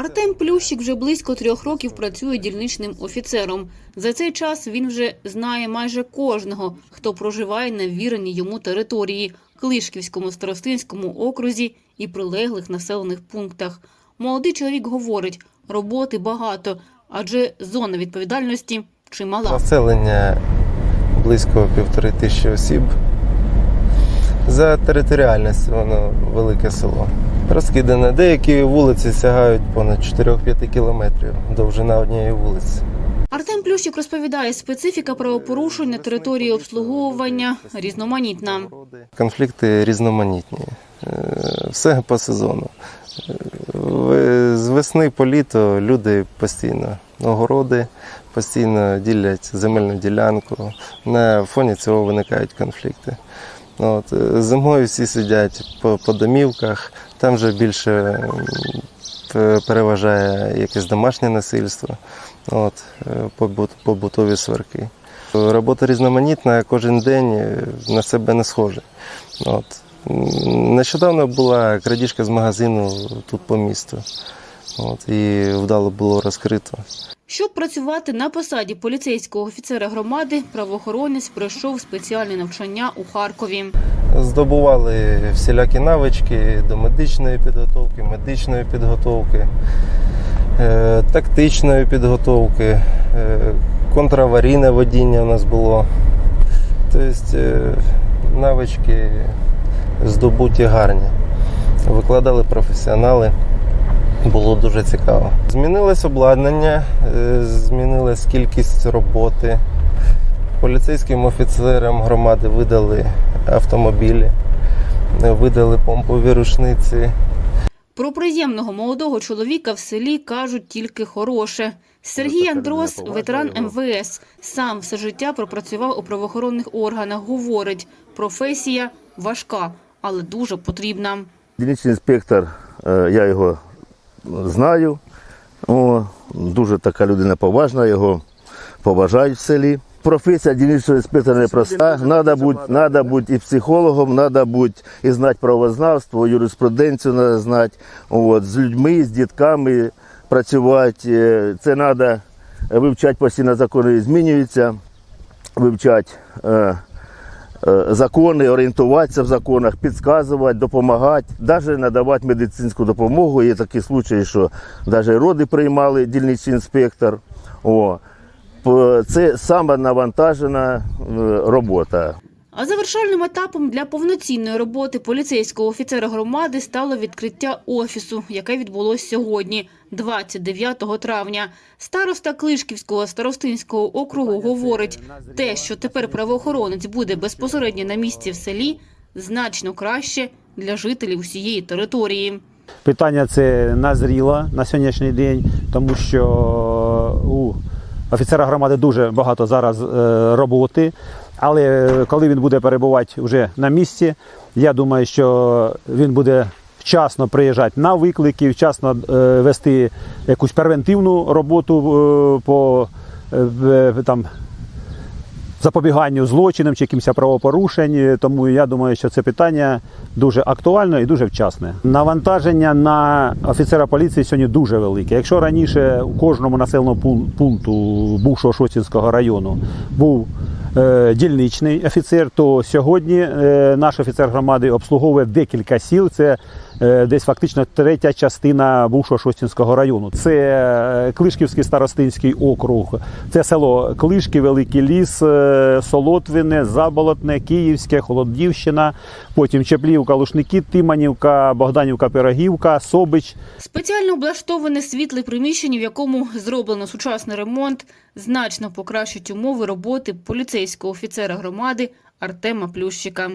Артем Плющик вже близько трьох років працює дільничним офіцером. За цей час він вже знає майже кожного, хто проживає на ввіреній йому території Клишківському старостинському окрузі і прилеглих населених пунктах. Молодий чоловік говорить, роботи багато, адже зона відповідальності чимала. Населення близько півтори тисячі осіб. За територіальністю воно велике село. Розкидане. Деякі вулиці сягають понад 4-5 кілометрів довжина однієї вулиці. Артем Плющик розповідає, специфіка правопорушень на території обслуговування різноманітна. Конфлікти різноманітні. Е, Все по сезону. Е, З весни по літо люди постійно огороди, постійно ділять земельну ділянку. На фоні цього виникають конфлікти. От, е, зимою всі сидять по, по домівках, там вже більше переважає якесь домашнє насильство, от, е, побут, побутові сварки. Робота різноманітна, кожен день е, на себе не схожий. От. Нещодавно була крадіжка з магазину тут по місту. От, і вдало було розкрито. Щоб працювати на посаді поліцейського офіцера громади, правоохоронець пройшов спеціальне навчання у Харкові. Здобували всілякі навички до медичної підготовки, медичної підготовки, е, тактичної підготовки, е, контраварійне водіння у нас було. Тобто е, навички здобуті гарні. Викладали професіонали. Було дуже цікаво. Змінилось обладнання, е, змінилась кількість роботи. Поліцейським офіцерам громади видали автомобілі, видали помпові рушниці. Про приємного молодого чоловіка в селі кажуть тільки хороше. Сергій Андрос, ветеран МВС, сам все життя пропрацював у правоохоронних органах. Говорить, професія важка, але дуже потрібна. Дільничний інспектор, е, я його знаю. О, дуже така людина поважна, його поважають в селі. Професія дільничного інспектора непроста. Треба бути, надо бути і психологом, треба бути і знати правознавство, юриспруденцію треба знати. От, з людьми, з дітками працювати. Е, Це треба вивчати постійно закони змінюються, вивчати. Е, закони, орієнтуватися в законах, підказувати, допомагати, навіть надавати медицинську допомогу. Є такі случаї, що навіть роди приймали дільничний інспектор. О. Це саме навантажена е, робота. А завершальним етапом для повноцінної роботи поліцейського офіцера громади стало відкриття офісу, яке відбулось сьогодні, 29 травня. Староста Клишківського старостинського округу говорить, те, що тепер правоохоронець буде безпосередньо на місці в селі, значно краще для жителів усієї території. Питання це назріло на сьогоднішній день, тому що у офіцера громади дуже багато зараз е, роботи. Але коли він буде перебувати вже на місці, я думаю, що він буде вчасно приїжджати на виклики, вчасно е, вести якусь превентивну роботу е, по е, там, запобіганню злочинам чи якимось правопорушень. Тому я думаю, що це питання дуже актуальне і дуже вчасне. Навантаження на офіцера поліції сьогодні дуже велике. Якщо раніше у кожному населеному пункту бувшого Шоцінського району був дільничний офіцер, то сьогодні е, наш офіцер громади обслуговує декілька сіл. Це е, десь фактично третя частина бувшого Шостінського району. Це е, Клишківський старостинський округ, це село Клишки, Великий Ліс, е, Солотвине, Заболотне, Київське, Холодівщина, потім Чеплівка, Лушники, Тиманівка, Богданівка, Пирогівка, Собич. Спеціально облаштоване світле приміщення, в якому зроблено сучасний ремонт, значно покращить умови роботи поліцейського офіцера громади Артема Плющика.